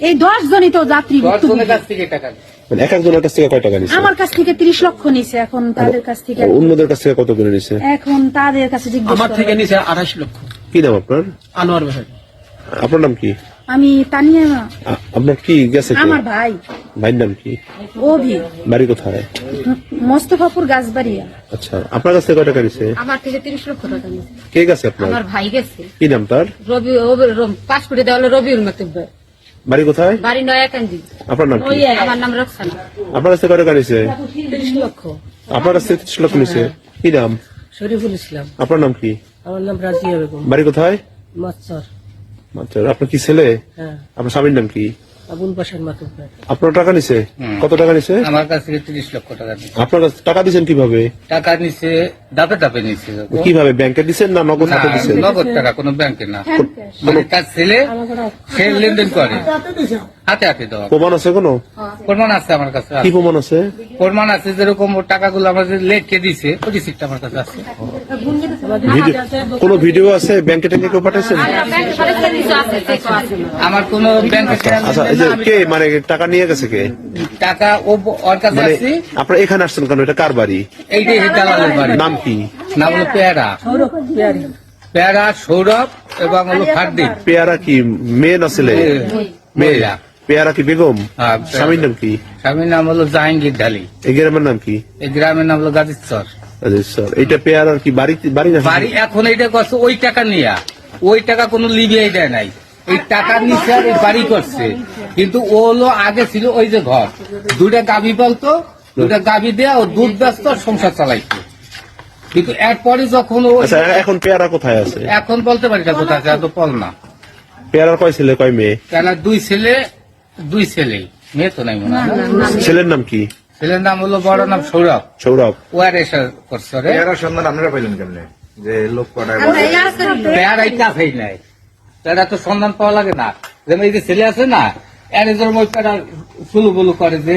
এই দশ জনই তো যাত্রী নিছে। মানে এক একজনের কাছ থেকে কয় টাকা নিছে আমার কাছ থেকে তিরিশ লক্ষ নিছে এখন তাদের কাছ থেকে অন্যদের কাছ থেকে কত করে নিছে? এখন তাদের কাছে জিজ্ঞেস আমার থেকে। নিচে আঠাশ লক্ষ। কি নাম আপনার? আনোয়ার ভাই। আপনার নাম কি? আমি তানিয়া। আপনার কি গেছে আমার ভাই। ভাইয়ের নাম কি? অভি। বাড়ি কোথায়? মোস্তফাপুর গাছবাড়িয়া। আচ্ছা আপনার কাছ থেকে কয় টাকা নিছে? আমার থেকে তিরিশ লক্ষ টাকা নিয়েছে কে গেছে আপনার? আমার ভাই গেছে। কি নাম তার? রবি পাঁচ কোটি দেওয়া হলো রবিউল ভাই। বাড়ি কোথায়? বাড়ি নয়াকান্দি। আপনার নাম আমার নাম রক্সানা। আপনার কাছে কত টাকা নিছে তিরিশ লক্ষ। আপনার কাছে তিরিশ লক্ষ নিছে। কি নাম? শরীফুল ইসলাম। আপনার নাম কি? আমার নাম রাজিয়া বেগম। বাড়ি কোথায়? মাচ্চর আচ্ছা আপনার কি ছেলে? হ্যাঁ। আপনার স্বামীর নাম কি? আবুল বাসার মাতুব আপনার টাকা নিছে? কত টাকা নিছে? আমার কাছ থেকে তিরিশ লক্ষ টাকা নিছে। আপনার কাছে টাকা দিচ্ছেন কীভাবে? টাকা নিছে দাপে দাপে নিছে। কীভাবে? ব্যাংকে দিচ্ছেন না নগদ হাতে দিচ্ছেন নগদ টাকা কোনো ব্যাংকে না। মানে তার ছেলে সে লেনদেন করে। হাতে হাতে দেওয়া প্রমাণ আছে কোনো? প্রমাণ আছে আমার কাছে কি প্রমাণ আছে? প্রমাণ আছে যেরকম ওর টাকাগুলো আমার যে লেখকে দিছে ওই রিসিপ্ট আমার কাছে আছে। ভিডিও কোনো ভিডিও আছে? ব্যাংকে ট্যাঙ্কে কেউ পাঠাইছেন আমার কোনো ব্যাংকে আচ্ছা এই যে কে মানে টাকা নিয়ে গেছে কে? টাকা ও ওর কাছে মানে আছে। আপনারা এখানে আসছেন কেন? এটা কার বাড়ি? এইটাই দালালের বাড়ি। নাম কি? নাম হলো পেয়ারা। পেয়ারা। সৌরভ এবং হলো ফারদিন। পেয়ারা কি মেয়ে না ছেলে? মেয়েরা পেয়ারা কি বেগম? হ্যাঁ, স্বামীর নাম কি? স্বামীর নাম হলো জাহাঙ্গীর ঢালি। এই গ্রামের নাম কি? এই গ্রামের নাম হলো গাজীশ্বর। আচ্ছা, স্যার এইটা পেয়ারার কি বাড়ি বাড়ি না? বাড়ি এখন এইটা করছে ওই টাকা নিয়া। ওই টাকা কোনো লিবিয়াই দেয় নাই। এই টাকা নিচে আর এই বাড়ি করছে। কিন্তু ও হলো আগে ছিল ওই যে ঘর। দুইটা গাভী বলতো দুইটা গাভী দেয়া ও দুধ ব্যস্ত সংসার চালাইতো। কিন্তু এরপরে যখন ও আচ্ছা এখন পেয়ারা কোথায় আছে? এখন বলতে পারি না কোথায় আছে এত পল না। পেয়ারার কয় ছেলে কয় মেয়ে? কেন দুই ছেলে দুই ছেলে মেয়ে তো নাই মনে হয়। ছেলের নাম কি? ছেলের নাম হলো বড় নাম সৌরভ। সৌরভ। ও আর এসে করছে রে। এরা সন্ধান আপনারা পাইলেন কেমনে? যে লোক কটায় পেয়ার নাই। তারা তো সন্ধান পাওয়া লাগে না। যেমন এই যে ছেলে আছে না এর জন্য ওই পেয়ারা ফুলু বুলু করে যে